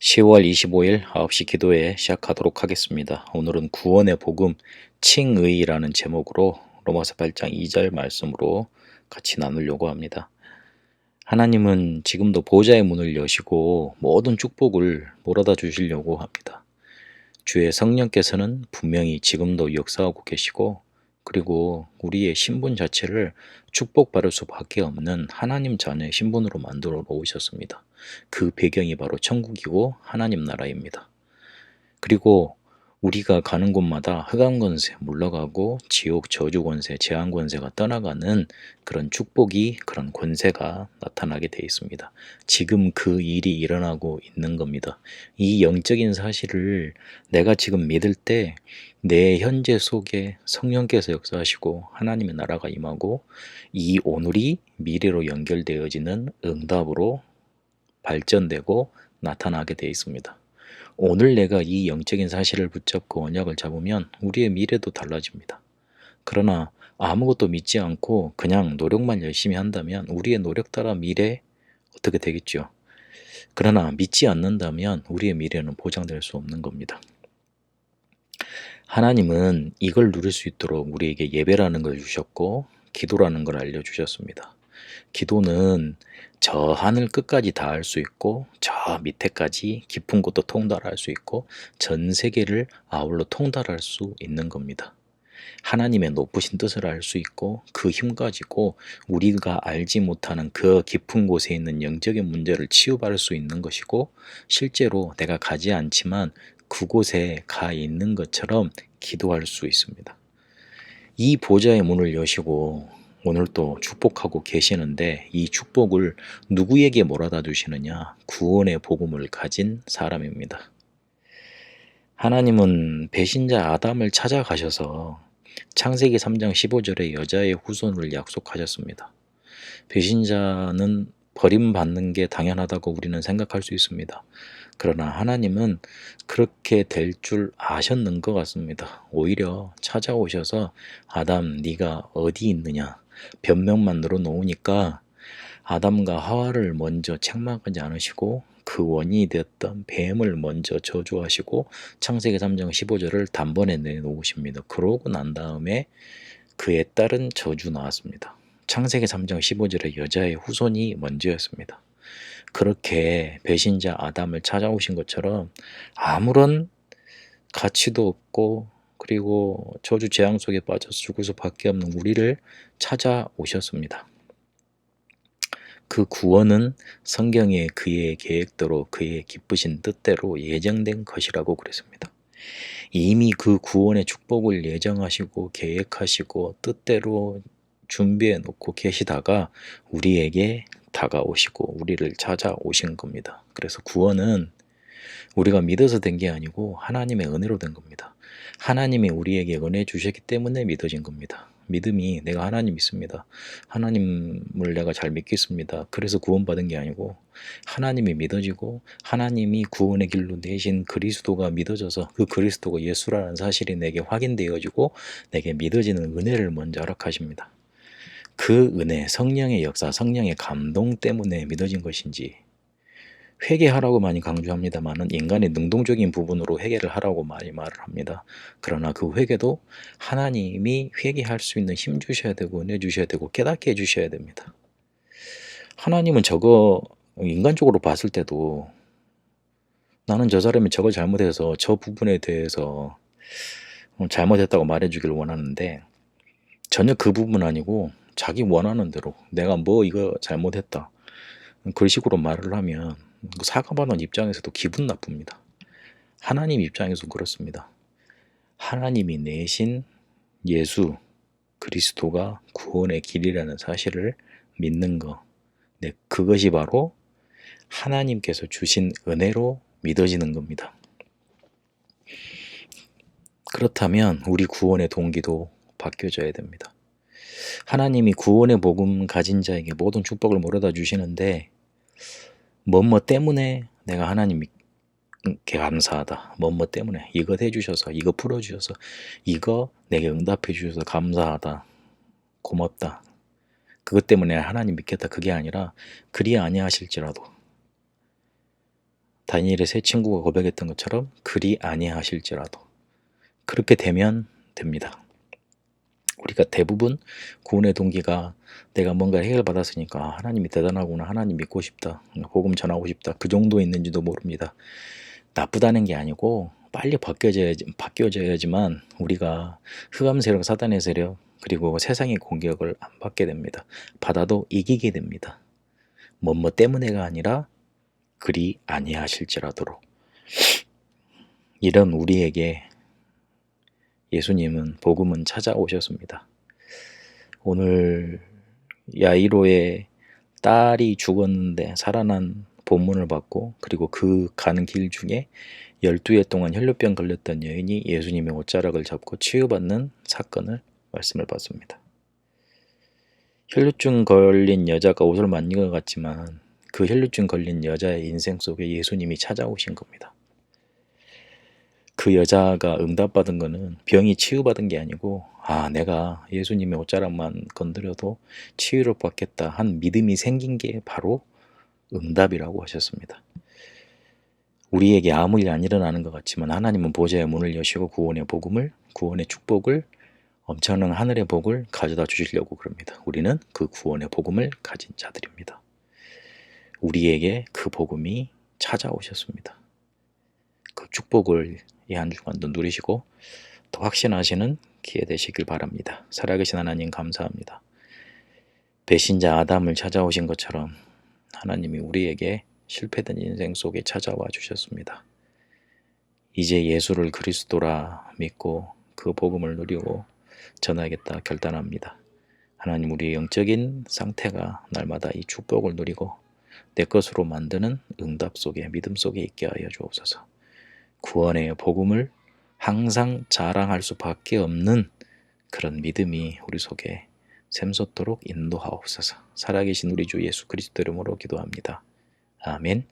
10월 25일 9시 기도회 시작하도록 하겠습니다. 오늘은 구원의 복음 칭의라는 제목으로 로마서 8장 2절 말씀으로 같이 나누려고 합니다. 하나님은 지금도 보좌의 문을 여시고 모든 축복을 몰아다 주시려고 합니다. 주의 성령께서는 분명히 지금도 역사하고 계시고 그리고 우리의 신분 자체를 축복받을 수밖에 없는 하나님 자녀의 신분으로 만들어 놓으셨습니다. 그 배경이 바로 천국이고 하나님 나라입니다. 그리고 우리가 가는 곳마다 흑암 권세 물러가고 지옥 저주 권세 재앙 권세가 떠나가는 그런 축복이 그런 권세가 나타나게 돼 있습니다. 지금 그 일이 일어나고 있는 겁니다. 이 영적인 사실을 내가 지금 믿을 때 내 현재 속에 성령께서 역사하시고 하나님의 나라가 임하고 이 오늘이 미래로 연결되어지는 응답으로 발전되고 나타나게 되어 있습니다. 오늘 내가 이 영적인 사실을 붙잡고 언약을 잡으면 우리의 미래도 달라집니다. 그러나 아무것도 믿지 않고 그냥 노력만 열심히 한다면 우리의 노력 따라 미래 어떻게 되겠죠? 그러나 믿지 않는다면 우리의 미래는 보장될 수 없는 겁니다. 하나님은 이걸 누릴 수 있도록 우리에게 예배라는 걸 주셨고 기도라는 걸 알려주셨습니다. 기도는 저 하늘 끝까지 닿을 수 있고 저 밑에까지 깊은 곳도 통달할 수 있고 전 세계를 아울러 통달할 수 있는 겁니다. 하나님의 높으신 뜻을 알 수 있고 그 힘 가지고 우리가 알지 못하는 그 깊은 곳에 있는 영적인 문제를 치유받을 수 있는 것이고 실제로 내가 가지 않지만 그곳에 가 있는 것처럼 기도할 수 있습니다. 이 보좌의 문을 여시고 오늘 또 축복하고 계시는데 이 축복을 누구에게 몰아다 주시느냐? 구원의 복음을 가진 사람입니다. 하나님은 배신자 아담을 찾아가셔서 창세기 3장 15절에 여자의 후손을 약속하셨습니다. 배신자는 버림받는 게 당연하다고 우리는 생각할 수 있습니다. 그러나 하나님은 그렇게 될 줄 아셨는 것 같습니다. 오히려 찾아오셔서 아담 네가 어디 있느냐 변명만 늘어놓으니까 아담과 하와를 먼저 책망하지 않으시고 그 원인이 되었던 뱀을 먼저 저주하시고 창세기 3장 15절을 단번에 내놓으십니다. 그러고 난 다음에 그에 따른 저주 나왔습니다. 창세기 3장 15절에 여자의 후손이 먼저였습니다. 그렇게 배신자 아담을 찾아오신 것처럼 아무런 가치도 없고 그리고 저주 재앙 속에 빠져 죽을 수밖에 없는 우리를 찾아오셨습니다. 그 구원은 성경에 그의 계획대로 그의 기쁘신 뜻대로 예정된 것이라고 그랬습니다. 이미 그 구원의 축복을 예정하시고 계획하시고 뜻대로 준비해 놓고 계시다가 우리에게 다가오시고 우리를 찾아오신 겁니다. 그래서 구원은 우리가 믿어서 된 게 아니고 하나님의 은혜로 된 겁니다. 하나님이 우리에게 은혜 주셨기 때문에 믿어진 겁니다. 믿음이 내가 하나님 믿습니다. 하나님을 내가 잘 믿겠습니다. 그래서 구원받은 게 아니고 하나님이 믿어지고 하나님이 구원의 길로 내신 그리스도가 믿어져서 그 그리스도가 예수라는 사실이 내게 확인되어지고 내게 믿어지는 은혜를 먼저 허락하십니다. 그 은혜, 성령의 역사, 성령의 감동 때문에 믿어진 것인지 회개하라고 많이 강조합니다만은 인간의 능동적인 부분으로 회개를 하라고 많이 말을 합니다. 그러나 그 회개도 하나님이 회개할 수 있는 힘 주셔야 되고 은혜 주셔야 되고 깨닫게 해 주셔야 됩니다. 하나님은 저거 인간적으로 봤을 때도 나는 저 사람이 저걸 잘못해서 저 부분에 대해서 잘못했다고 말해주길 원하는데 전혀 그 부분 아니고 자기 원하는 대로 내가 뭐 이거 잘못했다 그런 식으로 말을 하면 그 사과받는 입장에서도 기분 나쁩니다. 하나님 입장에서 그렇습니다. 하나님이 내신 예수 그리스도가 구원의 길이라는 사실을 믿는 것. 네, 그것이 바로 하나님께서 주신 은혜로 믿어지는 겁니다. 그렇다면 우리 구원의 동기도 바뀌어져야 됩니다. 하나님이 구원의 복음 가진 자에게 모든 축복을 몰아다 주시는데 뭐뭐 때문에 내가 하나님께 감사하다. 뭐뭐 때문에 이것 해주셔서 이거 풀어주셔서 이거 내게 응답해 주셔서 감사하다. 고맙다. 그것 때문에 하나님 믿겠다. 그게 아니라 그리 아니하실지라도 다니엘의 세 친구가 고백했던 것처럼 그리 아니하실지라도 그렇게 되면 됩니다. 우리가 대부분 구원의 동기가 내가 뭔가 해결 받았으니까 아, 하나님이 대단하구나 하나님 믿고 싶다 복음 전하고 싶다 그 정도 있는지도 모릅니다. 나쁘다는 게 아니고 빨리 바뀌어져야지, 바뀌어져야지만 우리가 흑암 세력, 사단의 세력, 그리고 세상의 공격을 안 받게 됩니다. 받아도 이기게 됩니다. 뭐뭐 때문에가 아니라 그리 아니하실지라도록 이런 우리에게 예수님은 복음은 찾아오셨습니다. 오늘 야이로의 딸이 죽었는데 살아난 본문을 받고 그리고 그 가는 길 중에 12해 동안 혈류병 걸렸던 여인이 예수님의 옷자락을 잡고 치유받는 사건을 말씀을 받습니다. 혈류증 걸린 여자가 옷을 만진 것 같지만 그 혈류증 걸린 여자의 인생 속에 예수님이 찾아오신 겁니다. 그 여자가 응답받은 거는 병이 치유받은 게 아니고 아 내가 예수님의 옷자락만 건드려도 치유를 받겠다 한 믿음이 생긴 게 바로 응답이라고 하셨습니다. 우리에게 아무 일 안 일어나는 것 같지만 하나님은 보좌의 문을 여시고 구원의 복음을 구원의 축복을 엄청난 하늘의 복을 가져다 주시려고 그럽니다. 우리는 그 구원의 복음을 가진 자들입니다. 우리에게 그 복음이 찾아오셨습니다. 그 축복을 이 한 주간도 누리시고 더 확신하시는 기회 되시길 바랍니다. 살아계신 하나님 감사합니다. 배신자 아담을 찾아오신 것처럼 하나님이 우리에게 실패된 인생 속에 찾아와 주셨습니다. 이제 예수를 그리스도라 믿고 그 복음을 누리고 전하겠다 결단합니다. 하나님 우리의 영적인 상태가 날마다 이 축복을 누리고 내 것으로 만드는 응답 속에 믿음 속에 있게 하여 주옵소서. 구원의 복음을 항상 자랑할 수밖에 없는 그런 믿음이 우리 속에 샘솟도록 인도하옵소서. 살아계신 우리 주 예수 그리스도 이름으로 기도합니다. 아멘.